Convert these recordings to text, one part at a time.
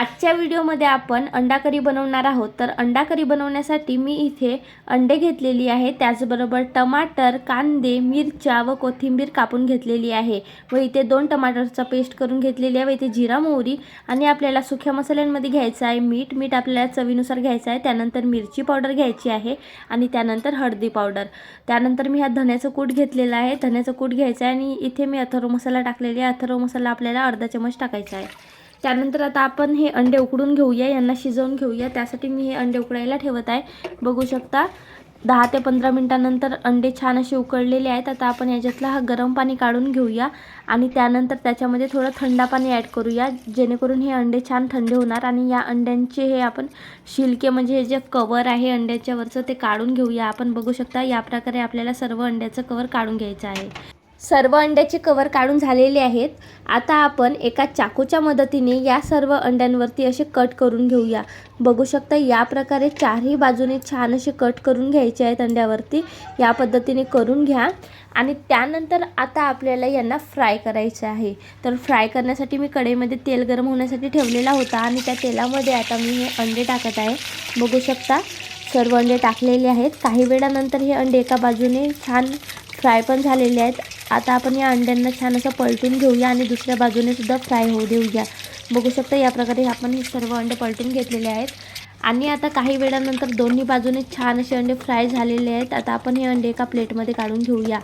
आजच्या व्हिडिओमध्ये आपण अंडा करी बनवणार आहोत. तर अंडा करी बनवण्यासाठी मी इथे अंडे घेतलेली आहे. त्याचबरोबर टमाटर कांदे मिरच्या व कोथिंबीर कापून घेतलेली आहे व इथे दोन टमाटरचा पेस्ट करून घेतलेली आहे व इथे जिरा मोहरी आणि आपल्याला सुक्या मसाल्यांमध्ये घ्यायचं आहे मीठ. मीठ आपल्याला चवीनुसार घ्यायचं आहे. त्यानंतर मिरची पावडर घ्यायची आहे आणि त्यानंतर हळदी पावडर. त्यानंतर मी हा धण्याचं कूट घेतलेला आहे. धण्याचं कूट घ्यायचं आहे आणि इथे मी अथर्व मसाला टाकलेली आहे. अथर्व मसाला आपल्याला अर्धा चमच टाकायचा आहे. त्यानंतर आता आपण हे अंडे उकडून घेऊया यांना शिजवून घेऊया. त्यासाठी मी हे अंडे उकडायला ठेवत आहे. बघू शकता दहा ते पंधरा मिनटानंतर अंडे छान असे उकडलेले आहेत. आता आपण याच्यातला हा गरम पाणी काढून घेऊया आणि त्यानंतर त्याच्यामध्ये थोडं थंडा पाणी ॲड करूया जेणेकरून हे अंडे छान थंड होणार. आणि या अंड्यांचे हे आपण शिलके म्हणजे हे जे कवर आहे अंड्याच्यावरचं ते काढून घेऊया. आपण बघू शकता या प्रकारे आपल्याला सर्व अंड्याचं कवर काढून घ्यायचं आहे. सर्व अंड्याचे कवर काढून झालेले आहेत. आता आपण एका चाकूच्या मदतीने या सर्व अंड्यांवरती असे कट करून घेऊया. बघू शकता या प्रकारे चारही बाजूने छान असे कट करून घ्यायचे आहेत अंड्यावरती. या पद्धतीने करून घ्या. आणि त्यानंतर आता आपल्याला यांना फ्राय करायचं आहे. तर फ्राय करण्यासाठी मी कढईमध्ये तेल गरम होण्यासाठी ठेवलेला होता आणि त्या तेलामध्ये आता मी हे अंडे टाकत आहे. बघू शकता सर्व अंडे टाकलेले आहेत. काही वेळानंतर हे अंडे एका बाजूने छान फ्राय पण झालेले आहेत. आता आपण या अंड्यांना छान असं पलटून घेऊया आणि दुसऱ्या बाजूने सुद्धा फ्राय होऊ देऊया. बघू शकता या प्रकारे आपण हे सर्व अंडे पलटून घेतलेले आहेत. आणि आता काही वेळानंतर दोन्ही बाजूने छान असे अंडे फ्राय झालेले आहेत. आता आपण हे अंडे एका प्लेटमध्ये काढून घेऊया.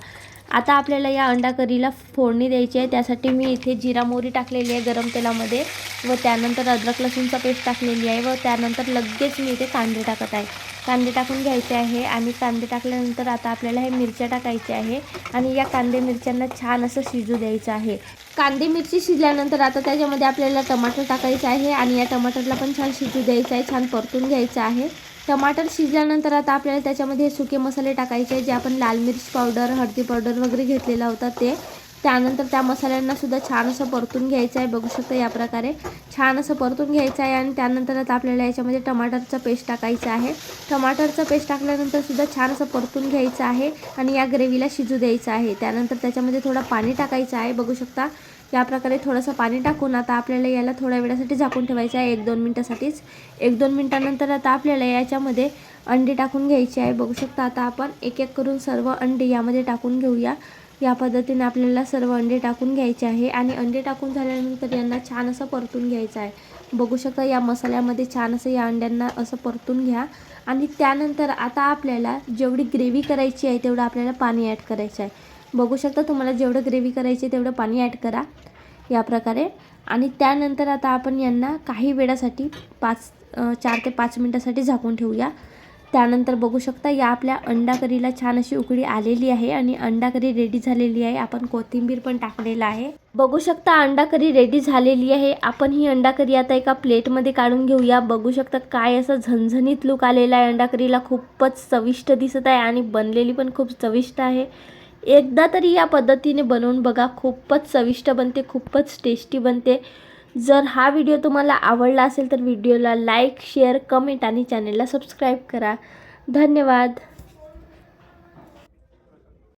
आता आपल्याला या अंडा करीला फोडणी द्यायची आहे. त्यासाठी मी इथे जिरा मोहरी टाकलेली आहे गरम तेलामध्ये व त्यानंतर अद्रक लसूणचा पेस्ट टाकलेली आहे व त्यानंतर लगेच मी इथे कांदे टाकत आहे. कांदे टाकून घ्यायचे आहे आणि कांदे टाकल्यानंतर आता आपल्याला हे मिरच्या टाकायच्या आहे आणि या कांदे मिरच्यांना छान असं शिजू द्यायचं आहे. कांदे मिरची शिजल्यानंतर आता त्याच्यामध्ये आपल्याला टमाटर टाकायचं आहे आणि या टमाटरला पण छान शिजू द्यायचं आहे छान परतून घ्यायचं आहे. टमाटर शिजल्यानंतर आता आपल्याला त्याच्यामध्ये सुके मसाले टाकायचे जे आपण लाल मिरची पावडर हळदी पावडर वगैरे घेतलेला होता ते. त्यानंतर त्या मसाल्यांना सुद्धा छान असं परतून घ्यायचं आहे. बघू शकता या प्रकारे छान असं परतून घ्यायचं आहे आणि त्यानंतर आता आपल्याला याच्यामध्ये टमाटरचं पेस्ट टाकायचं आहे. टमाटरचं पेस्ट टाकल्यानंतर सुद्धा छान असं परतून घ्यायचं आहे आणि या ग्रेव्हीला शिजू द्यायचं आहे. त्यानंतर त्याच्यामध्ये थोडं पाणी टाकायचं आहे. बघू शकता या प्रकारे थोडंसं पाणी टाकून आता आपल्याला याला थोड्या वेळासाठी झाकून ठेवायचं आहे. एक दोन मिनटासाठीच. एक दोन मिनटानंतर आता आपल्याला याच्यामध्ये अंडी टाकून घ्यायची आहे. बघू शकता आता आपण एक एक करून सर्व अंडी यामध्ये टाकून घेऊया. या पद्धतीने आपल्याला सर्व अंडे टाकून घ्यायचे आहे आणि अंडे टाकून झाल्यानंतर यांना छान असं परतून घ्यायचं आहे. बघू शकता या मसाल्यामध्ये छान असं या अंड्यांना असं परतून घ्या. आणि त्यानंतर आता आपल्याला जेवढी ग्रेव्ही करायची आहे तेवढं आपल्याला पाणी ॲड करायचं आहे. बघू शकता तुम्हाला जेवढं ग्रेव्ही करायची तेवढं पाणी ॲड करा या प्रकारे. आणि त्यानंतर आता आपण यांना काही वेळासाठी पाच चार ते पाच मिनटासाठी झाकून ठेवूया. त्यानंतर बघू शकता या आपल्या अंडा करीला छान अशी उकडी आलेली आहे आणि अंडा करी रेडी झालेली आहे. आपण कोथिंबीर पण टाकलेला आहे. बघू शकता अंडा करी रेडी झालेली आहे. आपण ही अंडा करी आता एका प्लेटमध्ये काढून घेऊया. बघू शकता काय असं झणझणीत लुक आलेला आहे. अंडा करीला खूपच चविष्ट दिसत आहे आणि बनलेली पण खूप चविष्ट आहे. एकदा तरी या पद्धतीने बनवून बघा. खूपच चविष्ट बनते खूपच टेस्टी बनते. जर हा व्हिडिओ तुम्हाला आवडला असेल तर व्हिडिओला लाईक शेअर कमेंट आणि चॅनेलला सबस्क्राईब करा. धन्यवाद.